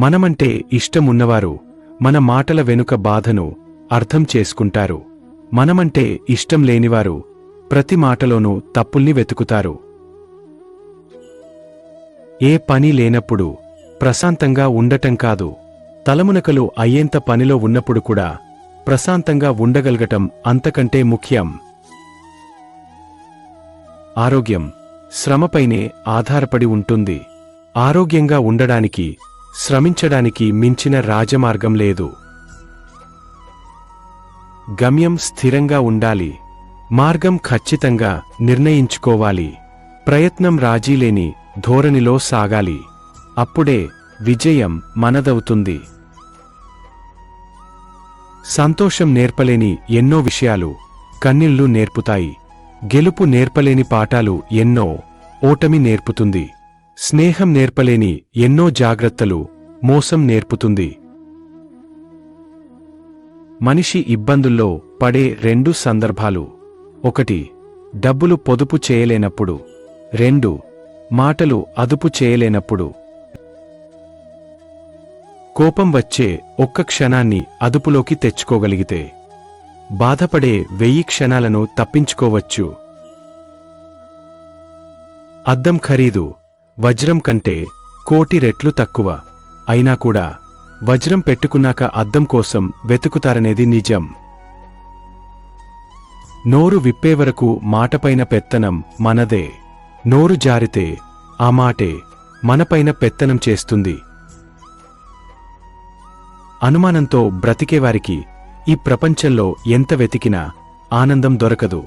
మనమంటే ఇష్టమున్నవారు మన మాటల వెనుక బాధను అర్థం చేసుకుంటారు. మనమంటే ఇష్టం లేనివారు ప్రతి మాటలోనూ తప్పుల్ని వెతుకుతారు. ఏ పని లేనప్పుడు ప్రశాంతంగా ఉండటం కాదు. తలమునకలు అయ్యేంత పనిలో ఉన్నప్పుడు కూడా ప్రశాంతంగా ఉండగలగటం అంతకంటే ముఖ్యం. ఆరోగ్యం శ్రమపైనే ఆధారపడి ఉంటుంది. ఆరోగ్యంగా ఉండడానికి శ్రమించడానికి మించిన రాజమార్గం లేదు. గమ్యం స్థిరంగా ఉండాలి. మార్గం ఖచ్చితంగా నిర్ణయించుకోవాలి. ప్రయత్నం రాజీలేని ధోరణిలో సాగాలి. అప్పుడే విజయం మనదవుతుంది. సంతోషం నేర్పలేని ఎన్నో విషయాలు కన్నీళ్ళు నేర్పుతాయి. గెలుపు నేర్పలేని పాఠాలు ఎన్నో ఓటమి నేర్పుతుంది. స్నేహం నేర్పలేని ఎన్నో జాగ్రత్తలు మోసం నేర్పుతుంది. మనిషి ఇబ్బందుల్లో పడే రెండు సందర్భాలు. ఒకటి డబ్బులు పొదుపు చేయలేనప్పుడు. రెండు మాటలు అదుపు చేయలేనప్పుడు. కోపం వచ్చే ఒక్క క్షణాన్ని అదుపులోకి తెచ్చుకోగలిగితే. బాధపడే వెయ్యి క్షణాలను తప్పించుకోవచ్చు. అద్దం ఖరీదు వజ్రం కంటే కోటి రెట్లు తక్కువ. అయినా కూడా వజ్రం పెట్టుకున్నాక అద్దం కోసం వెతుకుతారనేది నిజం. నోరు విప్పే వరకు మాటపైన పెత్తనం మనదే. నోరు జారితే ఆ మాటే మనపైన పెత్తనం చేస్తుంది. అనుమానంతో బ్రతికేవారికి ఈ ప్రపంచంలో ఎంత వెతికినా ఆనందం దొరకదు.